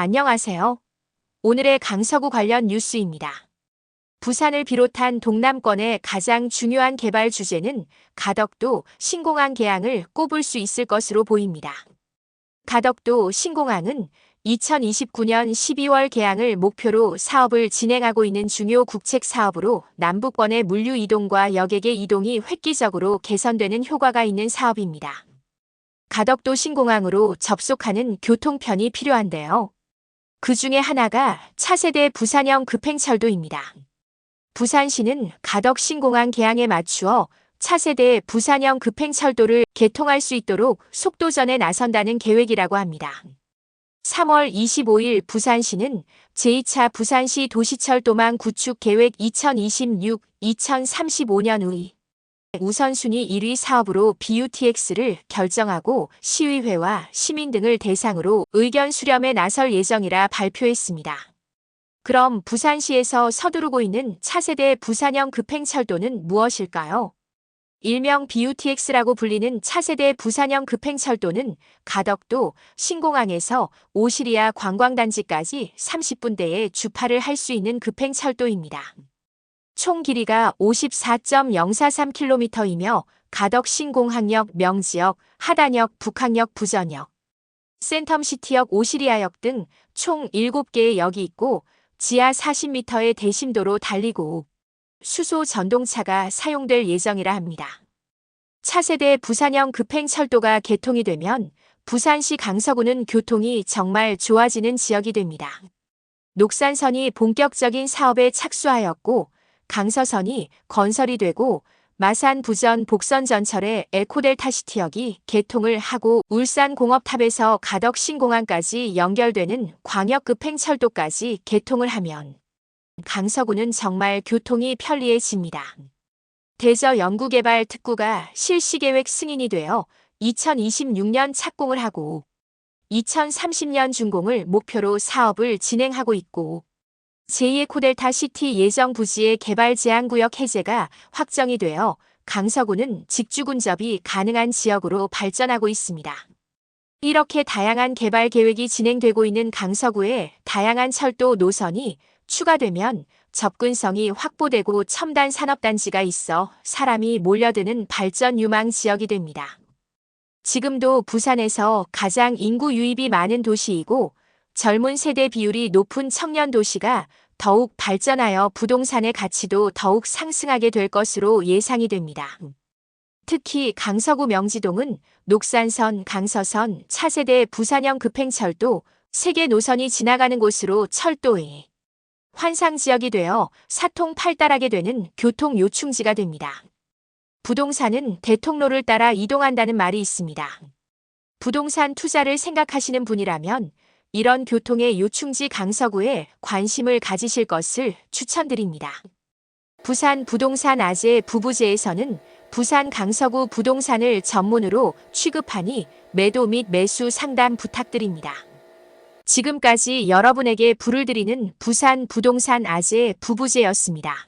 안녕하세요. 오늘의 강서구 관련 뉴스입니다. 부산을 비롯한 동남권의 가장 중요한 개발 주제는 가덕도 신공항 개항을 꼽을 수 있을 것으로 보입니다. 가덕도 신공항은 2029년 12월 개항을 목표로 사업을 진행하고 있는 중요 국책 사업으로 남북권의 물류 이동과 여객의 이동이 획기적으로 개선되는 효과가 있는 사업입니다. 가덕도 신공항으로 접속하는 교통편이 필요한데요. 그 중에 하나가 차세대 부산형 급행철도입니다. 부산시는 가덕 신공항 개항에 맞추어 차세대 부산형 급행철도를 개통할 수 있도록 속도전에 나선다는 계획이라고 합니다. 3월 25일 부산시는 제2차 부산시 도시철도망 구축 계획 2026-2035년의 우선순위 1위 사업으로 BUTX를 결정하고 시의회와 시민 등을 대상으로 의견 수렴에 나설 예정이라 발표했습니다. 그럼 부산시에서 서두르고 있는 차세대 부산형 급행철도는 무엇일까요? 일명 BUTX라고 불리는 차세대 부산형 급행철도는 가덕도 신공항에서 오시리아 관광단지까지 30분대에 주파를 할 수 있는 급행철도입니다. 총 길이가 54.043km이며 가덕 신공항역 명지역, 하단역, 북항역, 부전역, 센텀시티역, 오시리아역 등 총 7개의 역이 있고 지하 40m의 대심도로 달리고 수소 전동차가 사용될 예정이라 합니다. 차세대 부산형 급행철도가 개통이 되면 부산시 강서구는 교통이 정말 좋아지는 지역이 됩니다. 녹산선이 본격적인 사업에 착수하였고 강서선이 건설이 되고 마산 부전 복선 전철의 에코델 타시티역이 개통을 하고 울산 공업탑에서 가덕 신공항까지 연결되는 광역급행철도까지 개통을 하면 강서구는 정말 교통이 편리해집니다. 대저 연구개발 특구가 실시계획 승인이 되어 2026년 착공을 하고 2030년 준공을 목표로 사업을 진행하고 있고 제2의 코델타 시티 예정 부지의 개발 제한구역 해제가 확정이 되어 강서구는 직주군접이 가능한 지역으로 발전하고 있습니다. 이렇게 다양한 개발 계획이 진행되고 있는 강서구의 다양한 철도 노선이 추가되면 접근성이 확보되고 첨단 산업단지가 있어 사람이 몰려드는 발전 유망 지역이 됩니다. 지금도 부산에서 가장 인구 유입이 많은 도시이고 젊은 세대 비율이 높은 청년 도시가 더욱 발전하여 부동산의 가치도 더욱 상승하게 될 것으로 예상이 됩니다. 특히 강서구 명지동은 녹산선, 강서선, 차세대 부산형 급행철도 세개 노선이 지나가는 곳으로 철도의 환상 지역이 되어 사통 팔달하게 되는 교통 요충지가 됩니다. 부동산은 대통로를 따라 이동한다는 말이 있습니다. 부동산 투자를 생각하시는 분이라면 이런 교통의 요충지 강서구에 관심을 가지실 것을 추천드립니다. 부산 부동산 아재 부부제에서는 부산 강서구 부동산을 전문으로 취급하니 매도 및 매수 상담 부탁드립니다. 지금까지 여러분에게 불을 드리는 부산 부동산 아재 부부제였습니다.